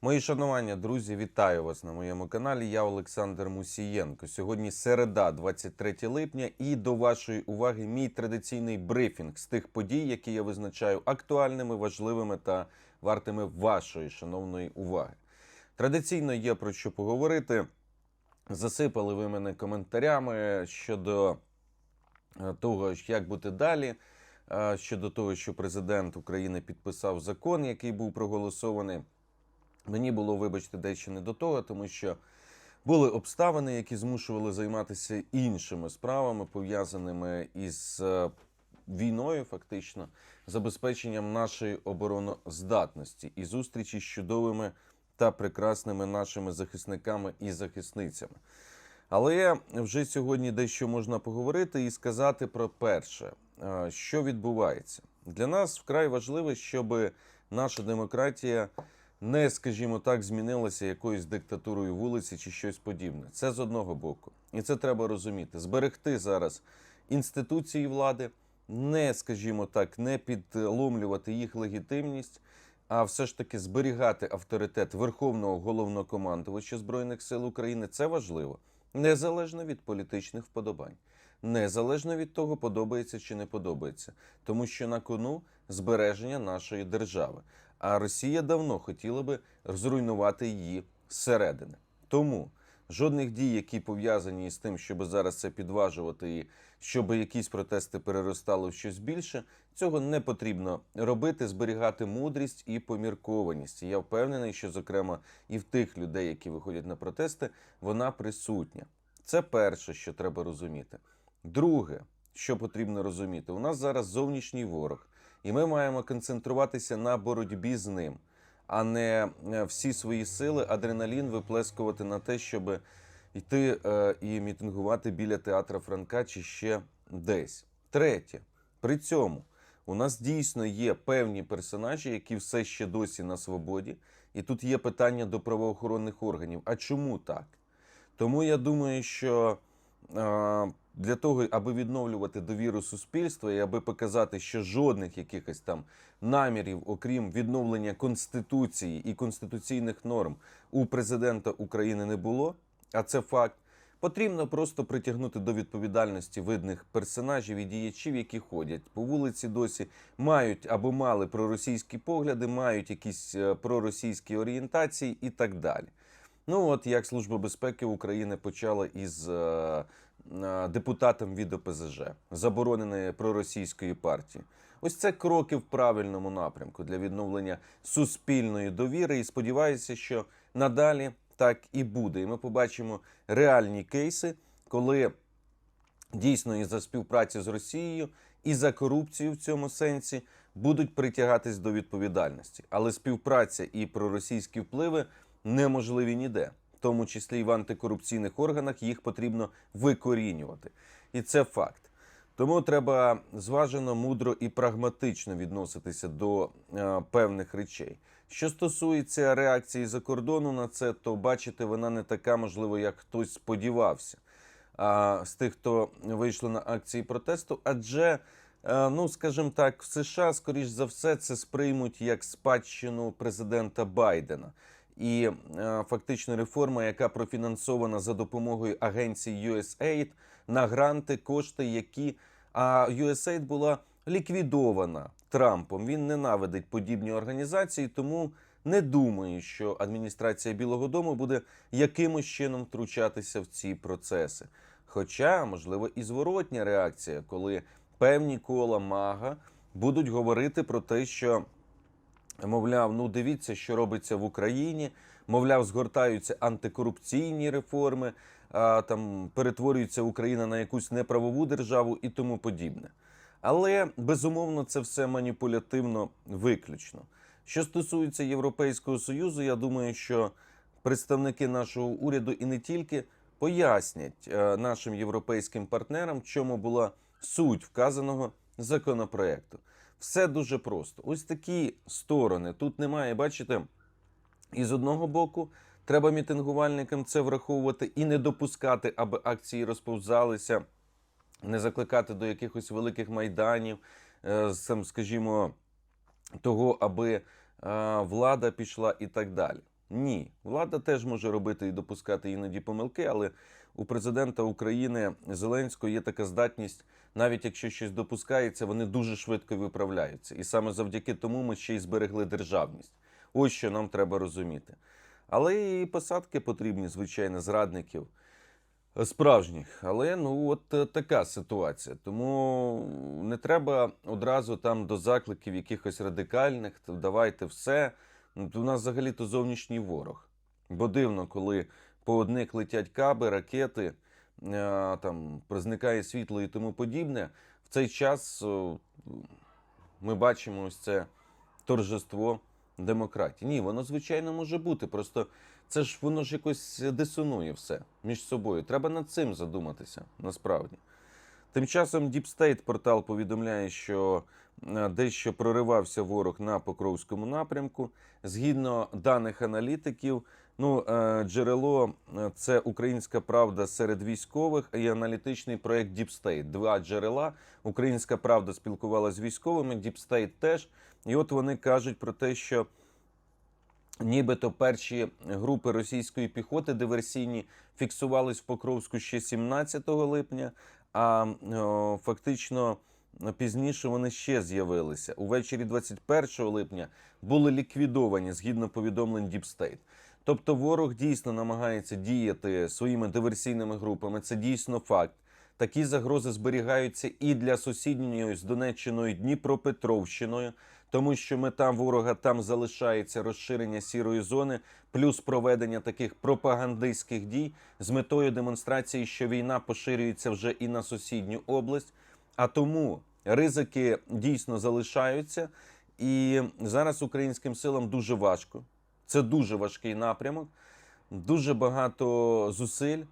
Мої шанування, друзі, вітаю вас на моєму каналі. Я Олександр Мусієнко. Сьогодні середа, 23 липня, і до вашої уваги мій традиційний брифінг з тих подій, які я визначаю актуальними, важливими та вартими вашої шановної уваги. Традиційно є про що поговорити. Засипали ви мене коментарями щодо е, того, як бути далі. е, Щодо того, що президент України підписав закон, який був проголосований. Мені було, вибачте, дещо не до того, тому що були обставини, які змушували займатися іншими справами, пов'язаними із е, війною, фактично, забезпеченням нашої обороноздатності і зустрічі з чудовими та прекрасними нашими захисниками і захисницями. Але вже сьогодні дещо можна поговорити і сказати про перше, е, що відбувається. Для нас вкрай важливо, щоб наша демократія не, скажімо так, змінилася якоюсь диктатурою вулиці чи щось подібне. Це з одного боку. І це треба розуміти. Зберегти зараз інституції влади, не, скажімо так, не підломлювати їх легітимність, а все ж таки зберігати авторитет Верховного головнокомандувача Збройних сил України. Це важливо, незалежно від політичних вподобань. Незалежно від того, подобається чи не подобається, тому що на кону збереження нашої держави. А Росія давно хотіла би зруйнувати її зсередини. Тому жодних дій, які пов'язані з тим, щоб зараз це підважувати і щоб якісь протести переростали в щось більше, цього не потрібно робити, зберігати мудрість і поміркованість. І я впевнений, що, зокрема, і в тих людей, які виходять на протести, вона присутня. Це перше, що треба розуміти. Друге, що потрібно розуміти, у нас зараз зовнішній ворог, і ми маємо концентруватися на боротьбі з ним, а не е, всі свої сили, адреналін виплескувати на те, щоб йти е, і мітингувати біля театра Франка чи ще десь. Третє, при цьому у нас дійсно є певні персонажі, які все ще досі на свободі, і тут є питання до правоохоронних органів. А чому так? Тому я думаю, що е, для того, аби відновлювати довіру суспільства і аби показати, що жодних якихось там намірів, окрім відновлення конституції і конституційних норм у президента України не було, а це факт. Потрібно просто притягнути до відповідальності видних персонажів і діячів, які ходять по вулиці, досі мають або мали проросійські погляди, мають якісь е, проросійські орієнтації і так далі. Ну от як Служба безпеки України почала із е, депутатом від ОПЗЖ, забороненої проросійської партії. Ось це кроки в правильному напрямку для відновлення суспільної довіри. І сподіваюся, що надалі так і буде. І ми побачимо реальні кейси, коли дійсно і за співпрацю з Росією, і за корупцію в цьому сенсі будуть притягатись до відповідальності. Але співпраця і проросійські впливи неможливі ніде, тому числі і в антикорупційних органах їх потрібно викорінювати. І це факт. Тому треба зважено, мудро і прагматично відноситися до е, певних речей. Що стосується реакції за кордону на це, то бачите, вона не така, можливо, як хтось сподівався. А з тих, хто вийшли на акції протесту, адже, е, ну скажімо так, в США, скоріш за все, це сприймуть як спадщину президента Байдена. І е, фактично реформа, яка профінансована за допомогою агенції USAID на гранти, кошти, які а USAID була ліквідована Трампом. Він ненавидить подібні організації, тому не думаю, що адміністрація Білого Дому буде якимось чином втручатися в ці процеси. Хоча, можливо, і зворотня реакція, коли певні кола мага будуть говорити про те, що мовляв, ну дивіться, що робиться в Україні. Мовляв, згортаються антикорупційні реформи, а, там перетворюється Україна на якусь неправову державу і тому подібне. Але безумовно це все маніпулятивно виключно. Що стосується Європейського союзу, я думаю, що представники нашого уряду і не тільки пояснять е, нашим європейським партнерам, чому була суть вказаного законопроекту. Все дуже просто. Ось такі сторони. Тут немає, бачите, і з одного боку треба мітингувальникам це враховувати і не допускати, аби акції розповзалися, не закликати до якихось великих майданів, е, скажімо, того, аби е, влада пішла і так далі. Ні. Влада теж може робити і допускати іноді помилки, але у президента України Зеленського є така здатність, навіть якщо щось допускається, вони дуже швидко виправляються. І саме завдяки тому ми ще й зберегли державність. Ось що нам треба розуміти. Але і посадки потрібні, звичайно, зрадників е, справжніх. Але ну от е, така ситуація. Тому не треба одразу там до закликів якихось радикальних. Давайте все. Ну, У нас взагалі то зовнішній ворог. Бо дивно, коли по одних летять каби, ракети, е, там зникає світло і тому подібне. В цей час ми бачимо ось це торжество демократії. Ні, воно звичайно може бути. Просто це ж воно ж якось дисонує все між собою. Треба над цим задуматися насправді. Тим часом Deep State портал повідомляє, що дещо проривався ворог на Покровському напрямку. Згідно даних аналітиків, ну е, джерело е, це Українська Правда серед військових і аналітичний проект State. Два джерела. Українська Правда спілкувалася з військовими, State теж. І от вони кажуть про те, що нібито перші групи російської піхоти диверсійні фіксувались в Покровську ще 17 липня, а о, фактично пізніше вони ще з'явилися. Увечері 21 липня були ліквідовані згідно повідомлень State. Тобто ворог дійсно намагається діяти своїми диверсійними групами. Це дійсно факт. Такі загрози зберігаються і для сусідньої з Донеччиною Дніпропетровщиною, тому що мета ворога там залишається розширення сірої зони, плюс проведення таких пропагандистських дій з метою демонстрації, що війна поширюється вже і на сусідню область. А тому ризики дійсно залишаються, і зараз українським силам дуже важко. Це дуже важкий напрямок, дуже багато зусиль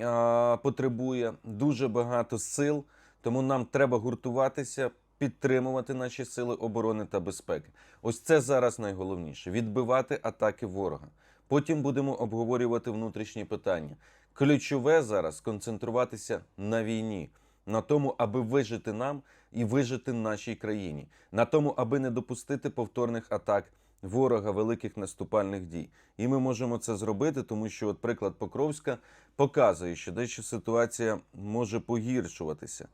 а, потребує, дуже багато сил. Тому нам треба гуртуватися, підтримувати наші сили оборони та безпеки. Ось це зараз найголовніше відбивати атаки ворога. Потім будемо обговорювати внутрішні питання. Ключове зараз концентруватися на війні, на тому, аби вижити нам і вижити нашій країні, на тому, аби не допустити повторних атак ворога великих наступальних дій. І ми можемо це зробити, тому що, от приклад Покровська показує, що дещо ситуація може погіршуватися.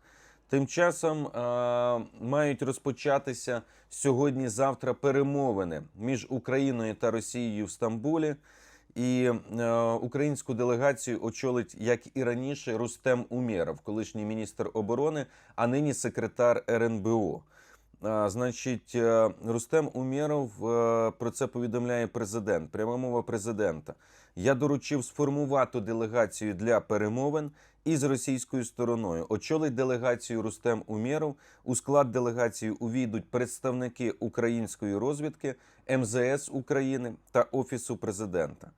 Тим часом а, мають розпочатися сьогодні-завтра перемовини між Україною та Росією в Стамбулі. І е, українську делегацію очолить, як і раніше, Рустем Умєров, колишній міністр оборони, а нині секретар РНБО. А, значить, е, Рустем Умєров е, про це повідомляє президент. Пряма мова президента. Я доручив сформувати делегацію для перемовин із російською стороною. Очолить делегацію Рустем Умєров. У склад делегації увійдуть представники української розвідки, МЗС України та Офісу президента.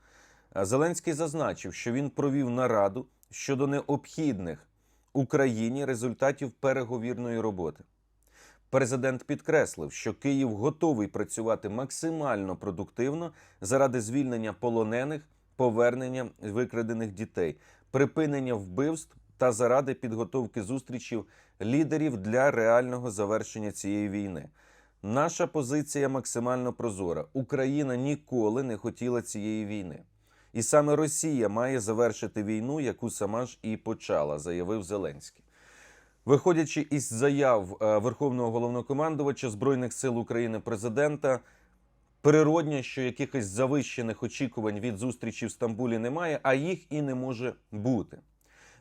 Зеленський зазначив, що він провів нараду щодо необхідних Україні результатів переговірної роботи. Президент підкреслив, що Київ готовий працювати максимально продуктивно заради звільнення полонених, повернення викрадених дітей, припинення вбивств та заради підготовки зустрічів лідерів для реального завершення цієї війни. Наша позиція максимально прозора. Україна ніколи не хотіла цієї війни. І саме Росія має завершити війну, яку сама ж і почала, заявив Зеленський. Виходячи із заяв е, Верховного головнокомандувача Збройних сил України президента, природньо, що якихось завищених очікувань від зустрічі в Стамбулі немає, а їх і не може бути.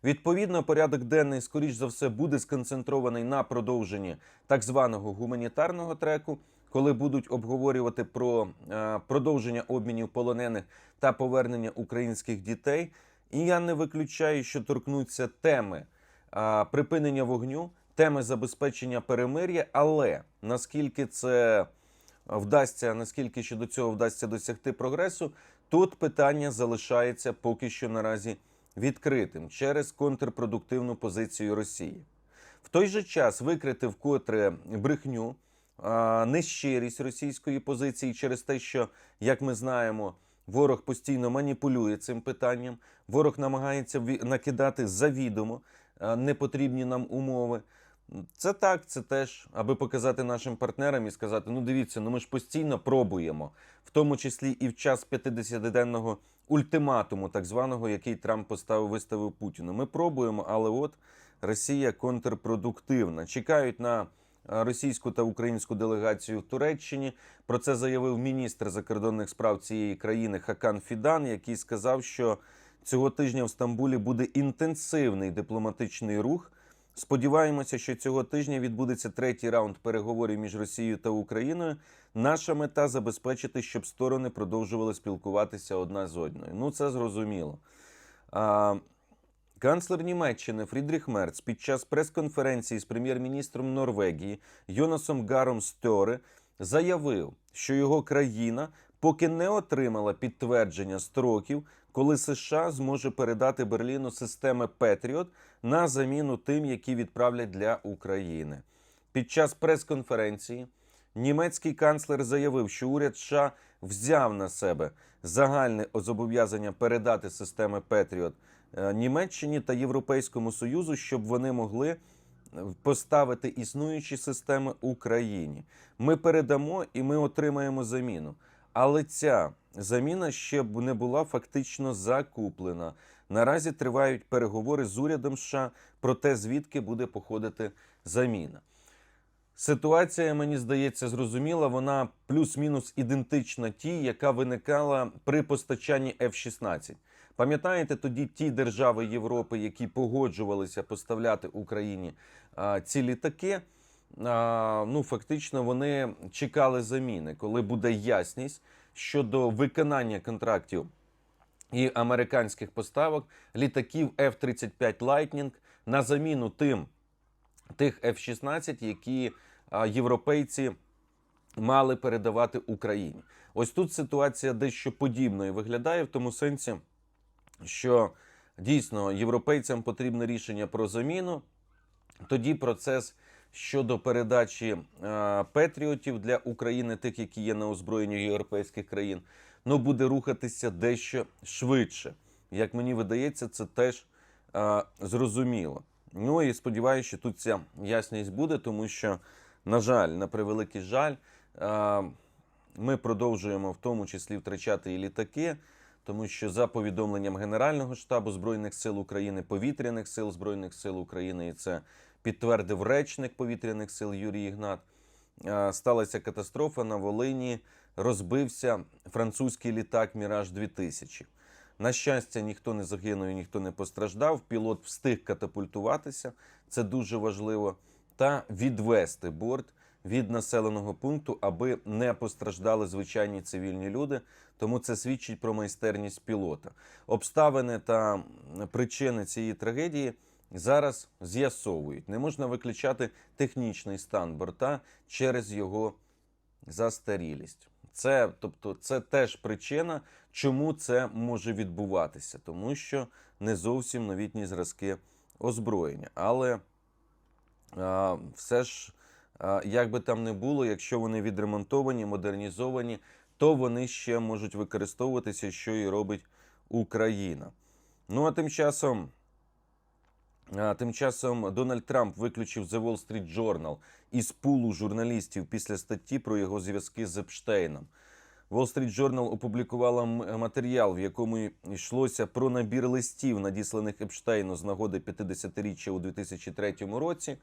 Відповідно, порядок денний, скоріш за все, буде сконцентрований на продовженні так званого гуманітарного треку, коли будуть обговорювати про е, продовження обмінів полонених та повернення українських дітей. І я не виключаю, що торкнуться теми припинення вогню, теми забезпечення перемир'я, але наскільки це вдасться, наскільки ще до цього вдасться досягти прогресу, тут питання залишається поки що наразі відкритим через контрпродуктивну позицію Росії. В той же час викрити вкотре брехню, нещирість російської позиції через те, що, як ми знаємо, ворог постійно маніпулює цим питанням, ворог намагається накидати завідомо непотрібні нам умови. Це так, це теж, аби показати нашим партнерам і сказати: ну дивіться, ну ми ж постійно пробуємо, в тому числі і в час 50-денного ультиматуму, так званого, який Трамп поставив, виставив Путіну. Ми пробуємо, але от Росія контрпродуктивна. Чекають на російську та українську делегацію в Туреччині. Про це заявив міністр закордонних справ цієї країни Хакан Фідан, який сказав, що цього тижня в Стамбулі буде інтенсивний дипломатичний рух. Сподіваємося, що цього тижня відбудеться третій раунд переговорів між Росією та Україною. Наша мета забезпечити, щоб сторони продовжували спілкуватися одна з одною. Ну це зрозуміло. А, канцлер Німеччини Фрідріх Мерц під час прес-конференції з прем'єр-міністром Норвегії Йонасом Гаром Стьоре заявив, що його країна поки не отримала підтвердження строків, коли США зможе передати Берліну системи Петріот на заміну тим, які відправлять для України. Під час прес-конференції німецький канцлер заявив, що уряд США взяв на себе загальне зобов'язання передати системи Петріот Німеччині та Європейському Союзу, щоб вони могли поставити існуючі системи Україні. Ми передамо і ми отримаємо заміну. Але ця заміна ще б не була фактично закуплена. Наразі тривають переговори з урядом США про те, звідки буде походити заміна. Ситуація, мені здається, зрозуміла. Вона плюс-мінус ідентична тій, яка виникала при постачанні F-16. Пам'ятаєте тоді ті держави Європи, які погоджувалися поставляти Україні а, ці літаки? А, ну, фактично, вони чекали заміни, коли буде ясність щодо виконання контрактів і американських поставок літаків F-35 Lightning на заміну тим тих F-16, які а, європейці мали передавати Україні. Ось тут ситуація дещо подібною виглядає в тому сенсі, що дійсно європейцям потрібне рішення про заміну. Тоді процес щодо передачі е, патріотів для України, тих, які є на озброєнні європейських країн, ну буде рухатися дещо швидше. Як мені видається, це теж е, зрозуміло. Ну і сподіваюся, що тут ця ясність буде, тому що, на жаль, на превеликий жаль, е, ми продовжуємо в тому числі втрачати і літаки. Тому що за повідомленням Генерального штабу Збройних сил України, повітряних сил Збройних сил України, і це підтвердив речник повітряних сил Юрій Ігнат. е, Сталася катастрофа на Волині. Розбився французький літак Міраж 2000 На щастя, ніхто не загинув, ніхто не постраждав. Пілот встиг катапультуватися, це дуже важливо, та відвести борт від населеного пункту, аби не постраждали звичайні цивільні люди. Тому це свідчить про майстерність пілота. Обставини та причини цієї трагедії зараз з'ясовують. Не можна виключати технічний стан борта через його застарілість. Це, тобто, це теж причина, чому це може відбуватися, тому що не зовсім новітні зразки озброєння. Але а, все ж, як би там не було, якщо вони відремонтовані, модернізовані, то вони ще можуть використовуватися, що і робить Україна. Ну а тим часом. Тим часом Дональд Трамп виключив The Wall Street Journal із пулу журналістів після статті про його зв'язки з Епштейном. Wall Street Journal опублікувала матеріал, в якому йшлося про набір листів, надісланих Епштейну з нагоди 50-річчя у 2003 році.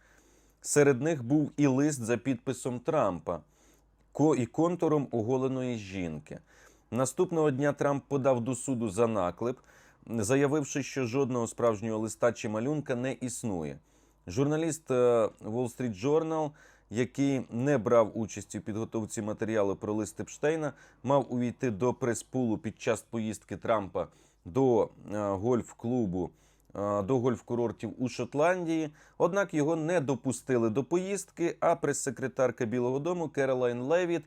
Серед них був і лист за підписом Трампа і контуром оголеної жінки. Наступного дня Трамп подав до суду за наклеп, заявивши, що жодного справжнього листа чи малюнка не існує. Журналіст е, Wall Street Journal, який не брав участі в підготовці матеріалу про лист Епштейна, мав увійти до прес-пулу під час поїздки Трампа до е, гольф-клубу до гольф-курортів у Шотландії. Однак його не допустили до поїздки. А прес-секретарка Білого Дому Керолайн Левіт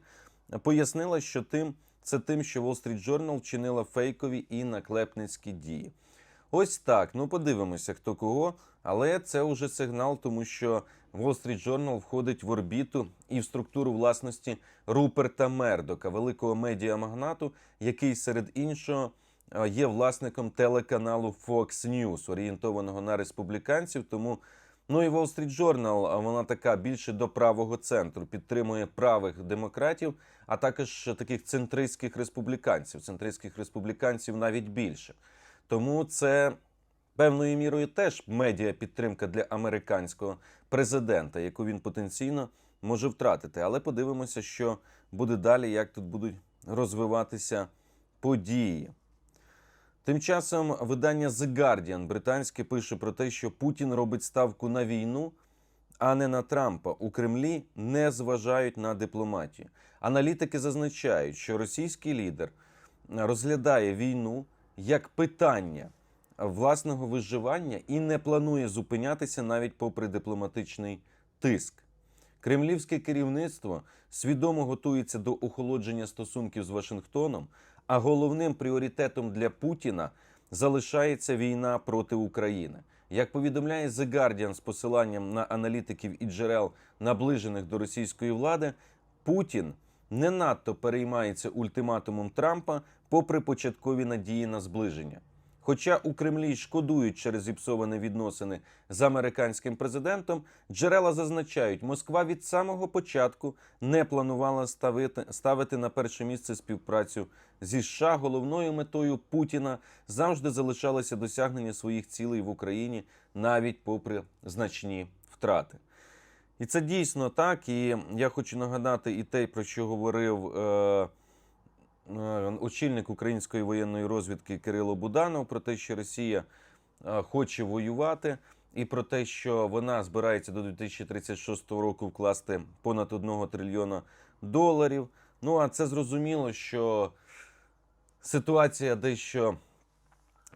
пояснила, що тим це тим, що Wall Street Journal вчинила фейкові і наклепницькі дії. Ось так. Ну подивимося, хто кого. Але це вже сигнал, тому що Wall Street Journal входить в орбіту і в структуру власності Руперта Мердока, великого медіамагнату, який серед іншого е, є власником телеканалу Fox News, орієнтованого на республіканців. Тому Ну і Wall Street Journal, вона така більше до правого центру, підтримує правих демократів, а також таких центристських республіканців. Центристських республіканців навіть більше. Тому це певною мірою теж медіа підтримка для американського президента, яку він потенційно може втратити. Але подивимося, що буде далі, як тут будуть розвиватися події. Тим часом видання The Guardian британське пише про те, що Путін робить ставку на війну, а не на Трампа. У Кремлі не зважають на дипломатію. Аналітики зазначають, що російський лідер розглядає війну як питання власного виживання і не планує зупинятися навіть попри дипломатичний тиск. Кремлівське керівництво свідомо готується до охолодження стосунків з Вашингтоном, а головним пріоритетом для Путіна залишається війна проти України. Як повідомляє The Guardian з посиланням на аналітиків і джерел, наближених до російської влади, Путін не надто переймається ультиматумом Трампа, попри початкові надії на зближення. Хоча у Кремлі шкодують через зіпсовані відносини з американським президентом, джерела зазначають, Москва від самого початку не планувала ставити, ставити на перше місце співпрацю зі США. Головною метою Путіна завжди залишалося досягнення своїх цілей в Україні, навіть попри значні втрати. І це дійсно так. І я хочу нагадати і те, про що говорив. Е- очільник української воєнної розвідки Кирило Буданов про те, що Росія е, хоче воювати, і про те, що вона збирається до 2036 року вкласти понад 1 трильйона доларів. Ну а це зрозуміло, що ситуація дещо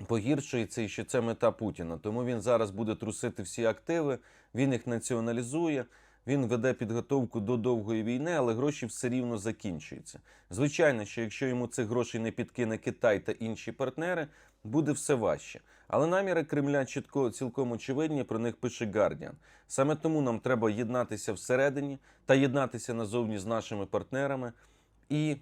погіршується і що це мета Путіна. Тому він зараз буде трусити всі активи, він їх націоналізує. Він веде підготовку до довгої війни, але гроші все рівно закінчуються. Звичайно, що якщо йому цих грошей не підкине Китай та інші партнери, буде все важче. Але наміри Кремля чітко цілком очевидні. Про них пише Гардіан. Саме тому нам треба єднатися всередині та єднатися назовні з нашими партнерами і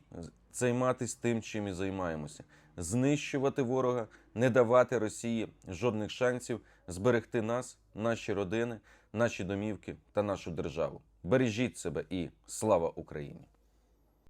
займатися тим, чим і займаємося: знищувати ворога, не давати Росії жодних шансів зберегти нас, наші родини, наші домівки та нашу державу. Бережіть себе і слава Україні!